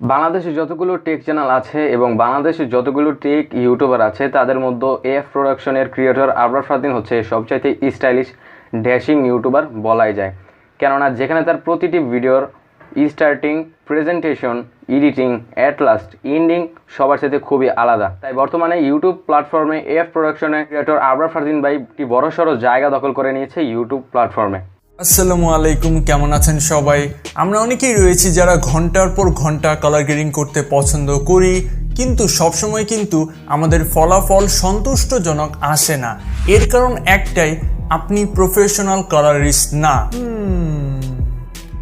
বাংলাদেশে যতগুলো take channel আছে এবং বাংলাদেশে যতগুলো টেক ইউটিউবার আছে, তাদের মধ্যে এফ প্রোডাকশনের ক্রিয়েটর আবরার ফারদিন হচ্ছে সবচাইতে স্টাইলিশ ড্যাশিং ইউটিউবার বলাই যায়। কেননা যেখানে তার প্রতিটি ভিডিওর starting presentation editing at last ending সবার সাথে খুবই আলাদা। তাই বর্তমানে ইউটিউব প্ল্যাটফর্মে এফ প্রোডাকশনের ক্রিয়েটর আবরার ফারদিন ভাই একটি বড়সড় জায়গা দখল করে নিয়েছে ইউটিউব প্ল্যাটফর্মে আসসালামু আলাইকুম, কেমন আছেন সবাই? আমরা অনেকেই রয়েছি যারা ঘণ্টার পর ঘণ্টা কালার গ্রেডিং করতে পছন্দ করি, কিন্তু সবসময় কিন্তু আমাদের ফলাফল সন্তুষ্টজনক আসে না। এর কারণ একটাই, আপনি প্রফেশনাল কালারিস্ট না।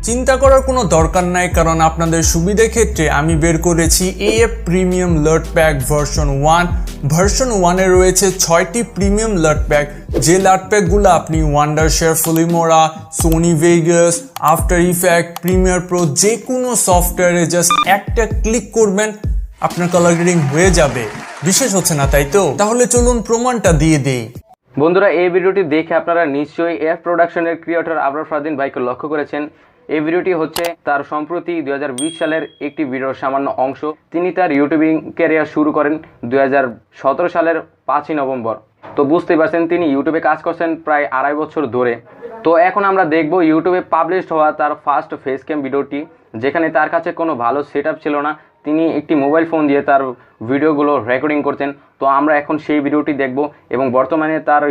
চিন্তা করার কোনো দরকার নাই, কারণ আপনাদের সুবিধে ক্ষেত্রে আমি বের করেছি AF premium LUT pack version one version ওয়ানে রয়েছে ছয়টি প্রিমিয়াম লার্ট প্যাক যে লার্ট প্যাকগুলো আপনি Wondershare Filmora Sony Vegas after effect premiere pro যে কোনো সফটওয়্যারে জাস্ট একটা ক্লিক করবেন, আপনার কালার গ্রেডিং হয়ে যাবে। বিশেষ হচ্ছে না, তাই তো? তাহলে চলুন প্রমাণটা দিয়ে দেই। বন্ধুরা, এই ভিডিওটি দেখে আপনারা নিশ্চয়ই এফ প্রোডাকশনের ক্রিয়েটর আবরার ফারদিন ভাইকে লক্ষ্য করেছেন। এই ভিডিওটি হচ্ছে তার সম্প্রতি দুই হাজার বিশ সালের একটি ভিডিওর সামান্য অংশ। তিনি তার ইউটিউবিং ক্যারিয়ার শুরু করেন দু হাজার সতেরো সালের পাঁচই নভেম্বর। তো বুঝতেই পারছেন, তিনি ইউটিউবে কাজ করছেন প্রায় আড়াই বছর ধরে। তো এখন আমরা দেখব ইউটিউবে পাবলিশড হওয়া তার ফার্স্ট ফেস ক্যাম ভিডিওটি। যেখানে তার কাছে কোনো ভালো সেট ছিল না। তিনি একটি মোবাইল ফোন দিয়ে তার ভিডিওগুলো রেকর্ডিং করতেন তো আমরা এখন সেই ভিডিওটি দেখব এবং বর্তমানে তার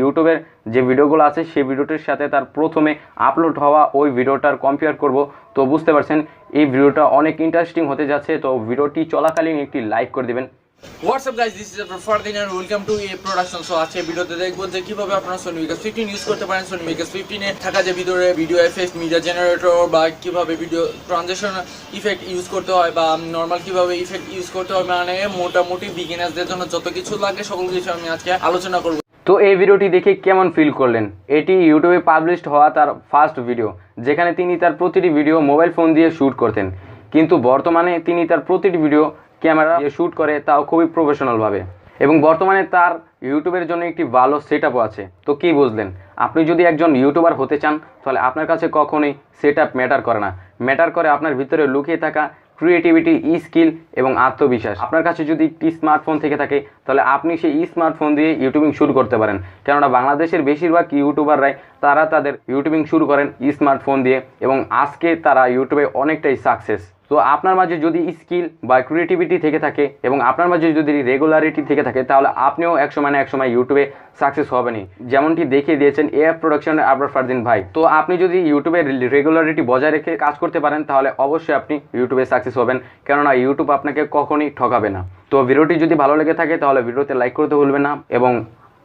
ইউটিউবের যে ভিডিওগুলো আছে, সেই ভিডিওটির সাথে তার প্রথমে আপলোড হওয়া ওই ভিডিওটার কম্পেয়ার করব। তো বুঝতে পারছেন, এই ভিডিওটা অনেক ইন্টারেস্টিং হতে যাচ্ছে। তো ভিডিওটি চলাকালীন একটি লাইক করে দেবেন। What's up guys this is Fardin and welcome to A production so আজকে ভিডিওতে দেখব যে কীভাবে আপনারা সোনি মিকাস 15 ইউজ করতে পারেন সোনি মিকাস 15 থাকা যে ভিতরে ভিডিও এফেক্ট মিডিয়া জেনারেটর বা কীভাবে ভিডিও ট্রানজিশন ইফেক্ট ইউজ করতে হয় বা নর্মাল কীভাবে ইফেক্ট ইউজ করতে হয় মানে মোটামুটি বিগিনার্সদের জন্য যত কিছু লাগে, সকল কিছু আমি আজকে আলোচনা করব। তো এই ভিডিওটি দেখে কেমন ফিল করলেন? এটি ইউটিউবে পাবলিশড হওয়া তার ফার্স্ট ভিডিও যেখানে তিনি তার প্রতিটি ভিডিও মোবাইল ফোন দিয়ে শ্যুট করতেন। কিন্তু বর্তমানে তিনি তার প্রতিটি ভিডিও ক্যামেরা দিয়ে শ্যুট করে, তাও খুবই প্রফেশনালভাবে এবং বর্তমানে তার ইউটিউবের জন্য একটি ভালো সেট আছে। তো কি বুঝলেন? আপনি যদি একজন ইউটিউবার হতে চান, তাহলে আপনার কাছে কখনোই সেট ম্যাটার করে না। ম্যাটার করে আপনার ভিতরে লুকিয়ে থাকা ক্রিয়েটিভিটি ই স্কিল এবং আত্মবিশ্বাস। আপনার কাছে যদি একটি স্মার্টফোন থেকে থাকে, তাহলে আপনি সেই স্মার্টফোন দিয়ে ইউটিউবিং শুরু করতে পারেন। কেননা বাংলাদেশের বেশিরভাগ ইউটিউবাররাই তারা তাদের ইউটিউবিং শুরু করেন স্মার্টফোন দিয়ে এবং আজকে তারা ইউটিউবে অনেকটাই সাকসেস তো আপনার মাঝে যদি স্কিল বা ক্রিয়েটিভিটি থেকে থাকে এবং আপনার মাঝে যদি রেগুলারিটি থেকে থাকে, তাহলে আপনিও একসময় না একসময় ইউটিউবে সাকসেস হবেনই। যেমনটি দেখিয়ে দিয়েছেন এফ প্রোডাকশনের আবরার ফারদিন ভাই। তো আপনি যদি ইউটিউবে রেগুলারিটি বজায় রেখে কাজ করতে পারেন, তাহলে অবশ্যই আপনি ইউটিউবে সাকসেস হবেন। কেননা ইউটিউব আপনাকে কখনই ঠকাবে না। তো ভিডিওটি যদি ভালো লেগে থাকে, তাহলে ভিডিওতে লাইক করতে ভুলবেন না এবং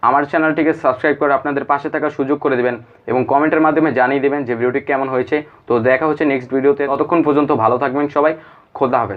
আমার চ্যানেলটিকে সাবস্ক্রাইব করে আপনাদের পাশে থাকার সুযোগ করে দেবেন এবং কমেন্টের মাধ্যমে জানিয়ে দেবেন যে ভিডিওটি কেমন হয়েছে। তো দেখা হচ্ছে নেক্সট ভিডিওতে। ততক্ষণ পর্যন্ত ভালো থাকবেন সবাই। খোদা হাফেজ।